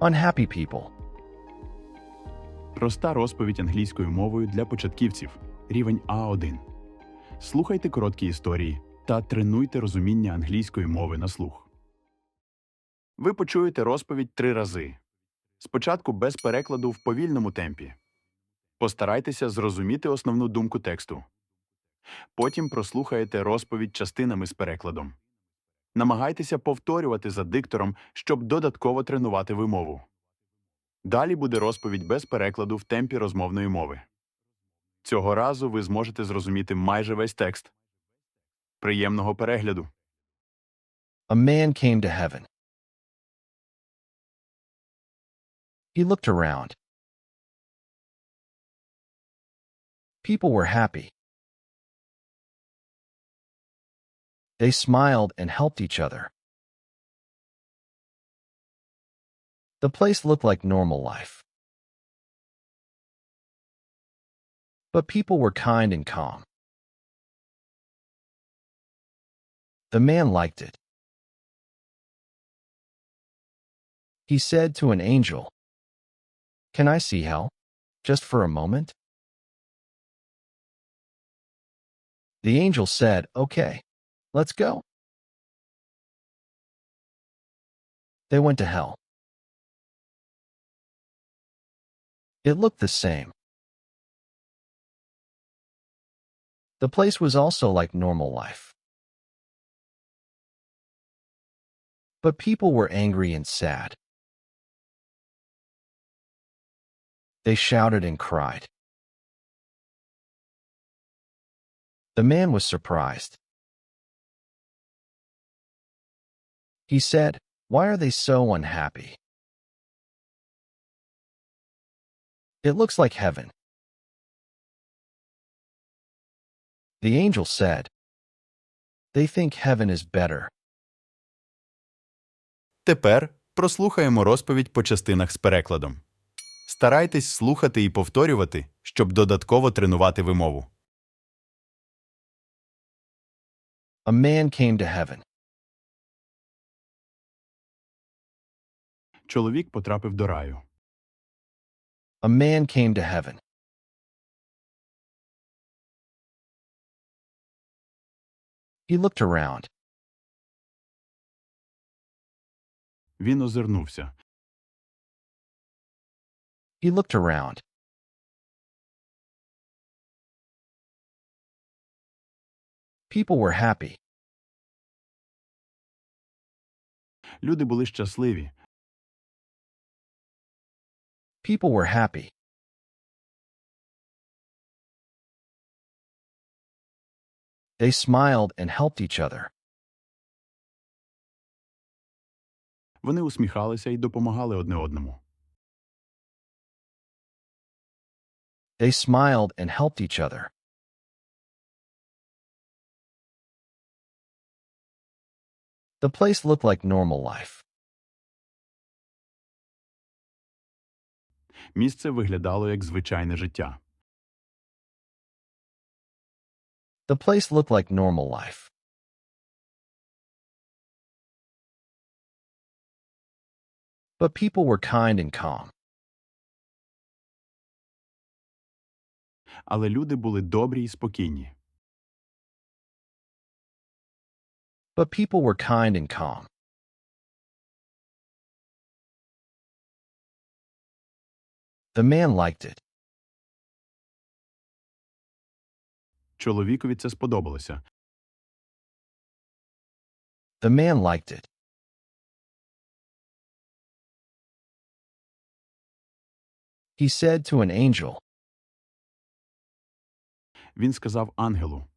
Unhappy people. Проста розповідь англійською мовою для початківців. Рівень А1. Слухайте короткі історії та тренуйте розуміння англійської мови на слух. Ви почуєте розповідь три рази. Спочатку без перекладу в повільному темпі. Постарайтеся зрозуміти основну думку тексту. Потім прослухаєте розповідь частинами з перекладом. Намагайтеся повторювати за диктором, щоб додатково тренувати вимову. Далі буде розповідь без перекладу в темпі розмовної мови. Цього разу ви зможете зрозуміти майже весь текст. Приємного перегляду! A man came to heaven. He looked around. People were happy. They smiled and helped each other. The place looked like normal life. But people were kind and calm. The man liked it. He said to an angel, Can I see hell? Just for a moment? The angel said, Okay, let's go. They went to hell. It looked the same. The place was also like normal life. But people were angry and sad. They shouted and cried. The man was surprised. He said, Why are they so unhappy? It looks like heaven. The angel said, They think heaven is better. Тепер прослухаємо розповідь по частинах з перекладом. Старайтесь слухати і повторювати, щоб додатково тренувати вимову. A man came to heaven. Чоловік потрапив до раю. A man came to heaven. He looked around. Він озирнувся. He looked around. People were happy. Люди були щасливі. People were happy. They smiled and helped each other. Вони усміхалися і допомагали одне одному. They smiled and helped each other. The place looked like normal life. Місце виглядало як звичайне життя. The place looked like normal life. But people were kind and calm. Але люди були добрі і спокійні. But people were kind and calm. The man liked it. Чоловікові це сподобалося. The man liked it. He said to an angel, Він сказав ангелу.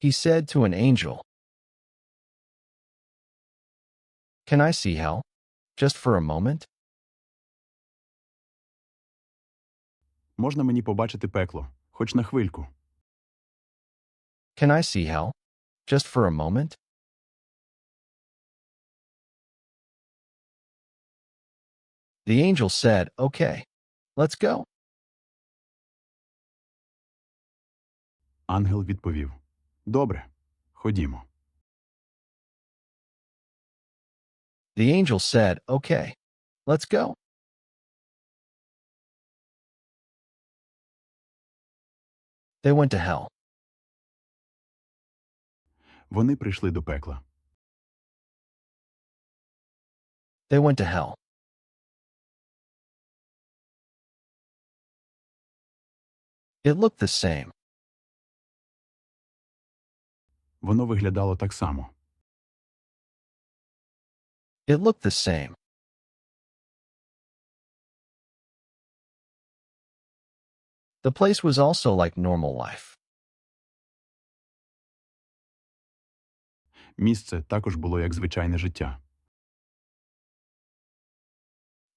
He said to an angel, Can I see hell? Just for a moment? Можна мені побачити пекло, хоч на хвильку. Can I see hell? Just for a moment? The angel said, Okay, let's go. Ангел відповів: Добре, ходімо. The angel said, Okay, let's go. They went to hell. Вони прийшли до пекла. They went to hell. It looked the same. Воно виглядало так само. It looked the same. The place was also like normal life. Місце також було як звичайне життя.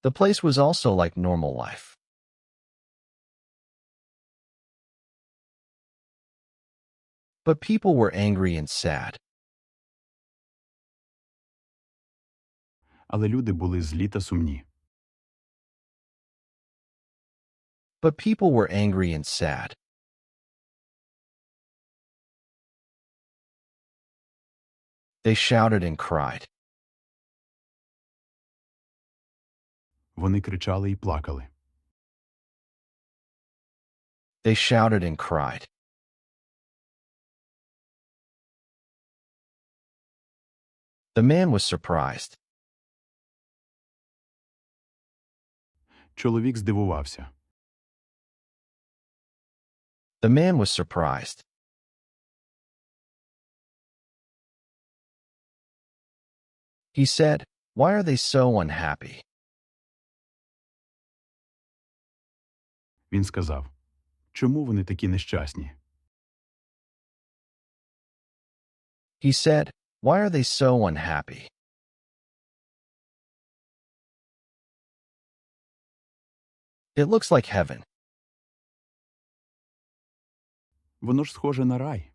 The place was also like normal life. But people were angry and sad. Але люди були злі та сумні. But people were angry and sad. They shouted and cried. Вони кричали і плакали. They shouted and cried. The man was surprised. Чоловік здивувався. The man was surprised. He said, Why are they so unhappy? Він сказав: Чому вони такі нещасні? He said, Why are they so unhappy? It looks like heaven. Воно ж схоже на рай.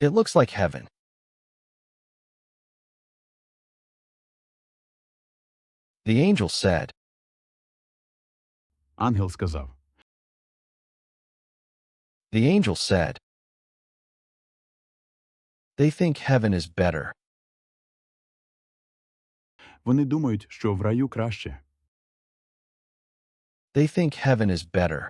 It looks like heaven. The angel said, Ангел сказав: The angel said, They think heaven is better. Вони думають, що в раю краще. They think heaven is better.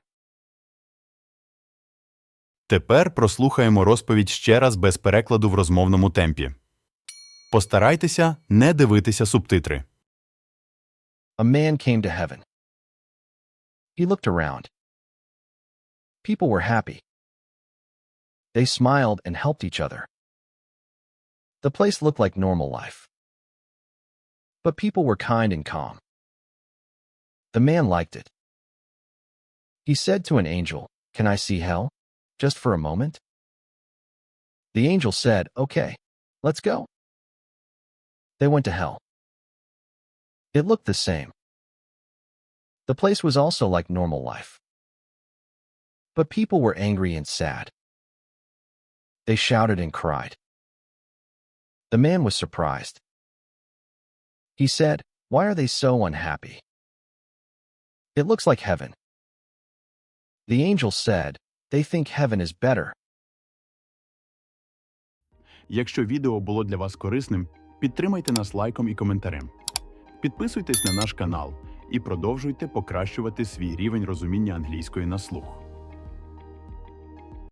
Тепер прослухаємо розповідь ще раз без перекладу в розмовному темпі. Постарайтеся не дивитися субтитри. A man came to heaven. He looked around. People were happy. They smiled and helped each other. The place looked like normal life. But people were kind and calm. The man liked it. He said to an angel, Can I see hell? Just for a moment? The angel said, Okay, let's go. They went to hell. It looked the same. The place was also like normal life. But people were angry and sad. They shouted and cried. The man was surprised. He said, Why are they so unhappy? It looks like heaven. The angel said, They think heaven is better. Якщо відео було для вас корисним, підтримайте нас лайком і коментарем. Підписуйтесь на наш канал і продовжуйте покращувати свій рівень розуміння англійської на слух.